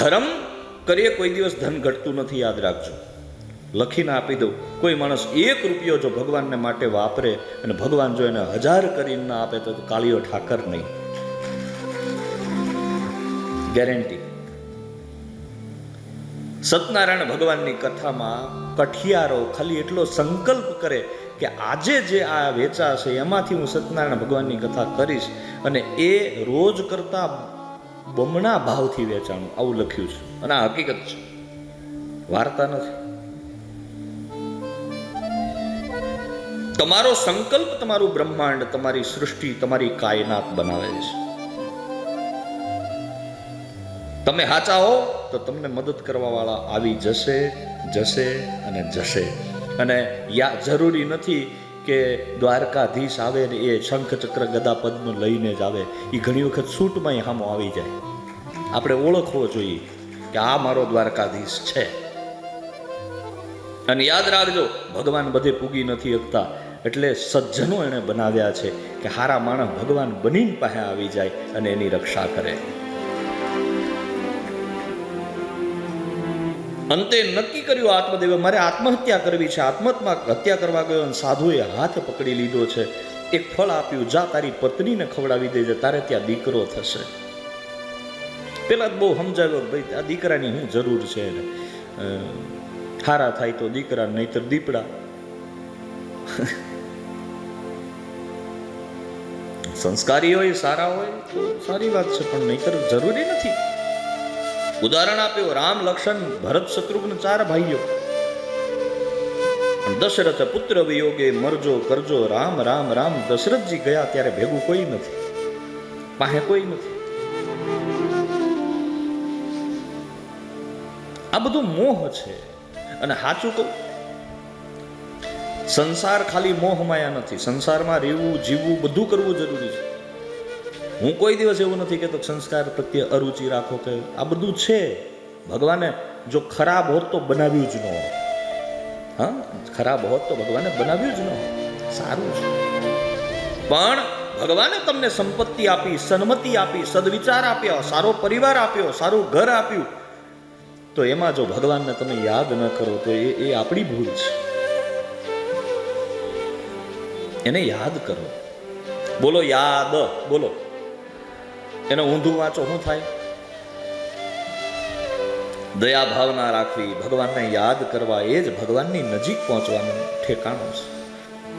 ધર્મ કરીએ, કોઈ દિવસ ધન ઘટતું નથી, યાદ રાખજો. લખીને આપી દઉં. કોઈ માણસ એક રૂપિયો જો ભગવાનને માટે વાપરે અને ભગવાન જો એને હજાર કરીને આપે, તો કાળીઓ ઠાકર નહીં. ગેરંટી. સત્યનારાયણ ભગવાનની કથામાં કઠિયારો ખાલી એટલો સંકલ્પ કરે કે આજે જે આ વેચા છે, એમાંથી હું સત્યનારાયણ ભગવાનની કથા કરીશ અને એ રોજ કરતા બમણા ભાવથી વેચાણું. આવું લખ્યું છે. અને આ હકીકત છે. વાર્તા નથી. તમારો સંકલ્પ તમારું બ્રહ્માંડ, તમારી સૃષ્ટિ, તમારી કાયનાત બનાવે છે. તમે સાચા હો તો તમને મદદ કરવા વાળા આવી જશે જશે અને જશે. અને યા જરૂરી નથી કે દ્વારકાધીશ આવે ને એ શંખ ચક્ર ગદા પદ્મ લઈને જ આવે. એ ઘણી વખત સૂટમાં હામો આવી જાય. આપણે ઓળખવો જોઈએ કે આ મારો દ્વારકાધીશ છે. અને યાદ રાખજો, ભગવાન બધે પૂગી નથી શકતા એટલે સજ્જનો એણે બનાવ્યા છે કે હારા માણસ ભગવાન બનીને પાસે આવી જાય અને એની રક્ષા કરે. અંતે નક્કી કર્યું આત્મદેવે, મારે આત્મહત્યા કરવી છે. આત્મહત્યા હત્યા કરવા ગયો અને સાધુએ હાથ પકડી લીધો છે. એક ફળ આપ્યું, જા, તારી પત્નીને ખવડાવી દેજે, તારે ત્યાં દીકરો થશે. પેલા બહુ સમજાવ્યો ભાઈ, આ દીકરાની શું જરૂર છે એને. હારા થાય તો દીકરા, નહીતર દીપડા. સંસ્કારી હોય, સારા હોય, તો સારી વાત છે, પણ નહીતર જરૂરી નથી. ઉદાહરણ આપ્યું, રામ, લક્ષ્મણ, ભરત, શત્રુઘ્ન, ચાર ભાઈઓ. દશરથ પુત્ર વિયોગે મરજો, કરજો, રામ રામ રામ, દશરથજી ગયા ત્યારે ભેગું કોઈ નથી. પાસે કોઈ નથી. આ બધું મોહ છે. અને સાચું કહું, સંસાર ખાલી મોહ માયા નથી. સંસારમાં રહેવું, જીવવું બધું કરવું જરૂરી છે. હું કોઈ દિવસ એવું નથી કહેતો, સંસ્કાર પ્રત્યે અરુચિ રાખો કે આ બધું છે. ભગવાને જો ખરાબ હોત તો બનાવ્યું જ ન હોત. હા? ખરાબ હોત તો ભગવાને બનાવ્યું જ ન હોત. સારું છે. પણ ભગવાને તમને સંપત્તિ આપી, સન્મતિ આપી, સદવિચાર આપ્યા, સારો પરિવાર આપ્યો, સારું ઘર આપ્યું, તો એમાં જો ભગવાનને તમે યાદ ન કરો, તો એ એ આપણી ભૂલ છે. એને યાદ કરો. બોલો યાદ, બોલો. એને ઊંધું વાંચો, શું થાય? દયા ભાવના રાખવી ભગવાનને યાદ કરવા એ જ ભગવાનની નજીક પહોંચવાનું ઠેકાણું છે.